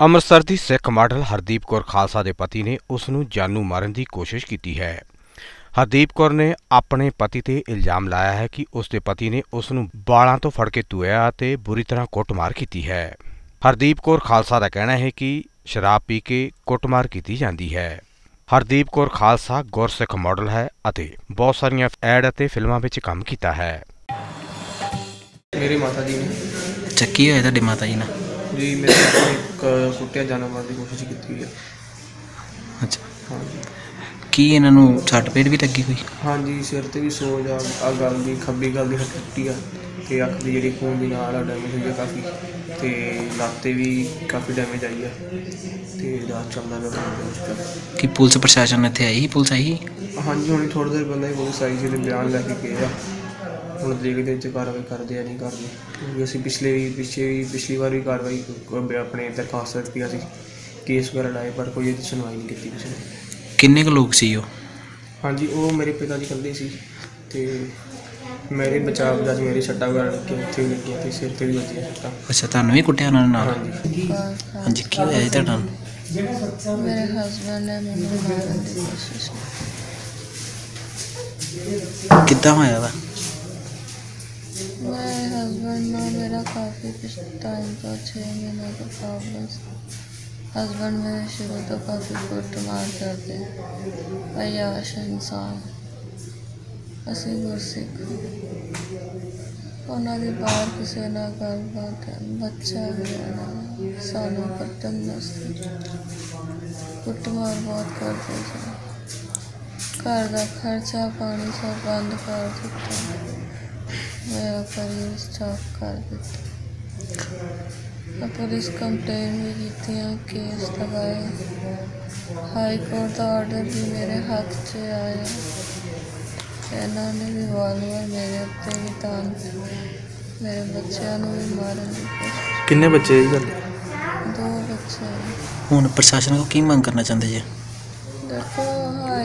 ਅੰਮ੍ਰਿਤਸਰ ਦੀ ਸਿੱਖ ਮਾਡਲ ਹਰਦੀਪ ਕੌਰ ਖਾਲਸਾ ਦੇ ਪਤੀ ਨੇ ਉਸ ਨੂੰ ਜਾਨੋਂ ਮਾਰਨ ਦੀ ਕੋਸ਼ਿਸ਼ ਕੀਤੀ ਹੈ। ਹਰਦੀਪ ਕੌਰ ਨੇ ਆਪਣੇ ਪਤੀ ਤੇ ਇਲਜ਼ਾਮ ਲਾਇਆ ਹੈ ਕਿ ਉਸ ਦੇ ਪਤੀ ਨੇ ਉਸ ਨੂੰ ਬਾਲਾਂ ਤੋਂ ਫੜ ਕੇ ਧੋਇਆ ਅਤੇ ਬੁਰੀ ਤਰ੍ਹਾਂ ਕੁੱਟਮਾਰ ਕੀਤੀ ਹੈ। ਹਰਦੀਪ ਕੌਰ ਖਾਲਸਾ ਦਾ ਕਹਿਣਾ ਹੈ ਕਿ ਸ਼ਰਾਬ ਪੀ ਕੇ ਕੁੱਟਮਾਰ ਕੀਤੀ ਜਾਂਦੀ ਹੈ। ਹਰਦੀਪ ਕੌਰ ਖਾਲਸਾ ਗੁਰਸਿੱਖ ਮਾਡਲ ਹੈ ਅਤੇ ਬਹੁਤ ਸਾਰੀਆਂ ਐਡ ਅਤੇ ਫਿਲਮਾਂ ਵਿੱਚ ਕੰਮ ਕੀਤਾ ਹੈ। ਮੇਰੇ ਮਾਤਾ ਜੀ ਨੇ। ਚੱਕੀ ਹੋਇਆ ਤੁਹਾਡੀ ਮਾਤਾ ਜੀ ਨਾਲ? ਜੀ ਮੇਰੇ ਮਾਤਾ ਨੇ ਇੱਕ ਕੁੱਟਿਆ ਜਾਨੋਂ ਮਾਰਨ ਦੀ ਕੋਸ਼ਿਸ਼ ਕੀਤੀ ਹੋਈ ਹੈ। ਅੱਛਾ। ਹਾਂਜੀ। ਕੀ ਇਹਨਾਂ ਨੂੰ ਛੱਟ ਪੇੜ ਵੀ ਲੱਗੀ ਹੋਈ ਹਾਂਜੀ ਸਿਰ ਤੇ ਵੀ ਸੋਜ ਆ ਆ ਗੱਲ ਦੀ ਖੱਬੀ ਗੱਲ ਦੀ ਟੁੱਟੀ ਆ ਤੇ ਅੱਖ ਦੀ ਜਿਹੜੀ ਖੂਨ ਦੀ ਨਾਲ ਆ ਡੈਮੇਜ ਹੋਈ ਆ ਕਾਫੀ ਤੇ ਲੱਤ ਤੇ ਵੀ ਕਾਫੀ ਡੈਮੇਜ ਆਈ ਆ ਤੇ ਇਲਾਜ ਚੱਲਦਾ ਪਿਆ ਕੀ ਪੁਲਿਸ ਪ੍ਰਸ਼ਾਸਨ ਇੱਥੇ ਆਈ ਪੁਲਿਸ ਆਈ? ਹਾਂਜੀ ਹੁਣੀ ਥੋੜੀ ਦੇਰ ਪਹਿਲਾਂ ਹੀ ਪੁਲਿਸ ਆਈ ਸੀ ਤੇ ਬਿਆਨ ਲੈ ਕੇ ਗਏ ਆ। ਹੁਣ ਦੇਖਦੇ ਵਿੱਚ ਕਾਰਵਾਈ ਕਰਦੇ ਆ ਨਹੀਂ ਕਰਦੇ। ਕਿਉਂਕਿ ਅਸੀਂ ਪਿਛਲੇ ਵੀ ਪਿਛੇ ਵੀ ਪਿਛਲੀ ਵਾਰ ਵੀ ਕਾਰਵਾਈ ਕ- ਆਪਣੇ ਦਰਖਾਸਤ ਦਿੱਤੀ ਸੀ ਕੇਸ ਵਗੈਰਾ ਲਾਏ ਪਰ ਕੋਈ ਇਹਦੀ ਸੁਣਵਾਈ ਨਹੀਂ ਕੀਤੀ ਕਿਸੇ ਨੇ। ਕਿੰਨੇ ਕੁ ਲੋਕ ਸੀ ਉਹ? ਹਾਂਜੀ ਉਹ ਮੇਰੇ ਪਿਤਾ ਜੀ ਇਕੱਲੇ ਸੀ ਤੇ ਮੇਰੇ ਬਚਾਅ ਦਾ ਮੇਰੇ ਛੱਟਾ ਵਗੈਰਾ ਲੱਗੀਆਂ ਉੱਥੇ ਵੀ ਲੱਗੀਆਂ ਤੇ ਸਿਰ ਤੇ ਵੀ ਵੱਜੀਆਂ ਛੱਟਾਂ ਅੱਛਾ ਤੁਹਾਨੂੰ ਵੀ ਕੁੱਟਿਆ ਉਹਨਾਂ ਨੇ ਨਾਲ? ਹਾਂਜੀ। ਹਾਂਜੀ ਕੀ ਹੋਇਆ ਜੀ ਤੁਹਾਡਾ? ਮੇਰੇ ਹਸਬੰਡ ਨੇ ਮੈਨੂੰ ਮਾਰਨ ਦੀ ਕੋਸ਼ਿਸ਼ ਕਿੱਦਾਂ ਹੋਇਆ ਵਾ? ਮੇਰੇ ਹਸਬੰਡ ਨਾਲ ਮੇਰਾ ਕਾਫੀ ਕੁਛ ਟਾਈਮ ਤੋਂ ਛੇ ਮਹੀਨੇ ਦਾ ਪ੍ਰੋਬਲਮ ਸੀ ਹਸਬੰਡ ਮੇਰੇ ਸ਼ੁਰੂ ਤੋਂ ਕਾਫੀ ਕੁੱਟਮਾਰ ਕਰਦੇ ਅਯਾਸ਼ ਇਨਸਾਨ ਅਸੀਂ ਗੁਰਸਿੱਖ ਉਹਨਾਂ ਦੀ ਬਾਹਰ ਕਿਸੇ ਨਾਲ ਗੱਲਬਾਤ ਹੈ ਬੱਚਾ ਵੀ ਹੈ ਸਾਨੂੰ ਕੱਟਣ ਵਾਸਤੇ ਕੁੱਟਮਾਰ ਬਹੁਤ ਕਰਦੇ ਸੀ ਘਰ ਦਾ ਖਰਚਾ ਪਾਣੀ ਸਭ ਬੰਦ ਕਰ ਦਿੱਤਾ ਮੇਰਾ ਕਰੀਅਰ ਸਟਾਪ ਕਰ ਦਿੱਤਾ। ਮੈਂ ਪੁਲਿਸ ਕੰਪਲੇਨ ਵੀ ਕੀਤੀਆਂ ਕੇਸ ਲਗਾਏ ਹਾਈ ਕੋਰਟ ਦਾ ਆਰਡਰ ਵੀ ਮੇਰੇ ਹੱਥ 'ਚ ਆਇਆ। ਇਹਨਾਂ ਨੇ ਰਿਵਾਲਵਰ ਮੇਰੇ ਉੱਤੇ ਵੀ ਤਾਨ ਮੇਰੇ ਬੱਚਿਆਂ ਨੂੰ ਵੀ ਮਾਰਨ ਦੀ ਕੋਸ਼ਿਸ਼ ਕਿੰਨੇ ਬੱਚੇ ਜੀ ਤੁਹਾਡੇ? ਦੋ ਬੱਚੇ ਹੁਣ ਪ੍ਰਸ਼ਾਸਨ ਕੋ ਕੀ ਮੰਗ ਕਰਨਾ ਚਾਹੁੰਦੇ ਜੀ? ਦੇਖੋ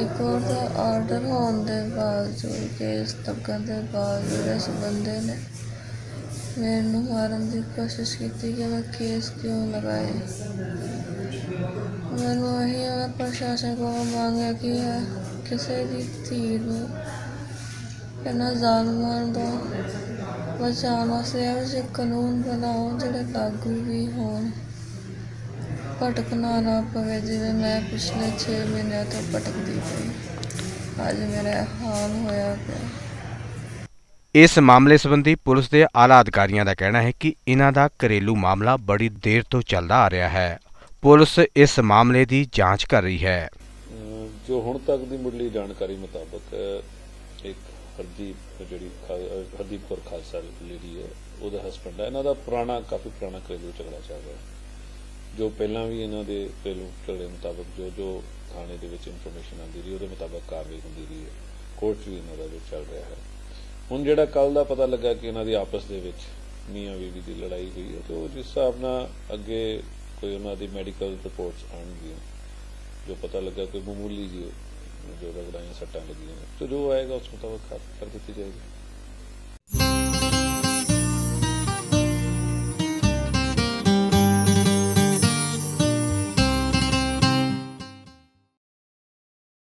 ਹਾਈ ਕੋਰਟ ਦਾ ਆਰਡਰ ਹੋਣ ਦੇ ਬਾਵਜੂਦ ਕੇਸ ਤੱਕਣ ਦੇ ਬਾਵਜੂਦ ਇਸ ਬੰਦੇ ਨੇ ਮੈਨੂੰ ਮਾਰਨ ਦੀ ਕੋਸ਼ਿਸ਼ ਕੀਤੀ ਕਿ ਮੈਂ ਕੇਸ ਕਿਉਂ ਲਗਾਏ। ਮੈਨੂੰ ਇਹੀ ਹੈ ਪ੍ਰਸ਼ਾਸਨ ਕੋਲ ਮੰਗ ਕਿ ਕਿਸੇ ਦੀ ਧੀ ਨੂੰ ਇਹਨਾਂ ਜ਼ਾਲਮਾਂ ਤੋਂ ਬਚਾਉਣ ਵਾਸਤੇ ਇਹੋ ਕਾਨੂੰਨ ਬਣਾਓ ਜਿਹੜੇ ਲਾਗੂ ਵੀ ਹੋਣ। ਭਟਕਣਾ ਨਾ ਪਵੇ ਜਿਵੇਂ ਮੈਂ ਪਿਛਲੇ 6 ਮਹੀਨਿਆਂ ਤੋਂ ਭਟਕਦੀ ਪਈ। ਅੱਜ ਮੇਰਾ ਹਾਲ ਹੋਇਆ ਪਿਆ। ਇਸ ਮਾਮਲੇ ਸੰਬੰਧੀ ਪੁਲਿਸ ਦੇ ਆਲਾ ਅਧਿਕਾਰੀਆਂ ਦਾ ਕਹਿਣਾ ਹੈ ਕਿ ਇਹਨਾਂ ਦਾ ਘਰੇਲੂ ਮਾਮਲਾ ਬੜੀ ਦੇਰ ਤੋਂ ਚੱਲਦਾ ਆ ਰਿਹਾ ਹੈ। ਪੁਲਿਸ ਇਸ ਮਾਮਲੇ ਦੀ ਜਾਂਚ ਕਰ ਰਹੀ ਹੈ। ਅਮ ਜੋ ਹੁਣ ਤੱਕ ਦੀ ਮੁੱਢਲੀ ਜਾਣਕਾਰੀ ਮੁਤਾਬਕ ਇੱਕ ਹਰਦੀਪ ਜਿਹੜੀ ਖਾ- ਹਰਦੀਪ ਕੌਰ ਖਾਲਸਾ ਲੇਡੀ ਹੈ ਉਹਦਾ ਹਸਬੰਡ ਹੈ। ਇਹਨਾਂ ਦਾ ਪੁਰਾਣਾ ਕਾਫੀ ਪੁਰਾਣਾ ਘਰੇਲੂ ਝਗੜਾ ਚੱਲ ਰਿਹਾ ਹੈ। ਜੋ ਪਹਿਲਾਂ ਵੀ ਇਹਨਾਂ ਦੇ ਘਰੇਲੂ ਝਗੜੇ ਮੁਤਾਬਕ ਜੋ ਜੋ ਥਾਣੇ ਦੇ ਵਿੱਚ ਇਨਫੋਰਮੇਸ਼ਨ ਆਉਂਦੀ ਰਹੀ, ਉਹਦੇ ਮੁਤਾਬਕ ਕਾਰਵਾਈ ਹੁੰਦੀ ਰਹੀ ਹੈ। ਕੋਰਟ ਵੀ ਇਹਨਾਂ ਦਾ ਜੋ ਚੱਲ ਰਿਹਾ ਹੈ। ਹੁਣ ਜਿਹੜਾ ਕੱਲ ਦਾ ਪਤਾ ਲੱਗਾ ਕਿ ਇਹਨਾਂ ਦੀ ਆਪਸ ਦੇ ਵਿੱਚ ਮੀਆਂ ਬੀਵੀ ਦੀ ਲੜਾਈ ਹੋਈ ਹੈ, ਤੇ ਉਹ ਜਿਸ ਹਿਸਾਬ ਨਾਲ ਅੱਗੇ ਕੋਈ ਉਹਨਾਂ ਦੀ ਮੈਡੀਕਲ ਰਿਪੋਰਟਸ ਆਉਣਗੀਆਂ, ਜੋ ਪਤਾ ਲੱਗਾ ਕਿ ਮਾਮੂਲੀ ਜੀ ਜੋ ਰਗੜਾਈਆਂ ਸੱਟਾਂ ਲੱਗੀਆਂ ਤੇ ਜੋ ਆਏਗਾ ਉਸ ਮੁਤਾਬਕ ਕਰ ਦਿੱਤੀ ਜਾਏਗੀ।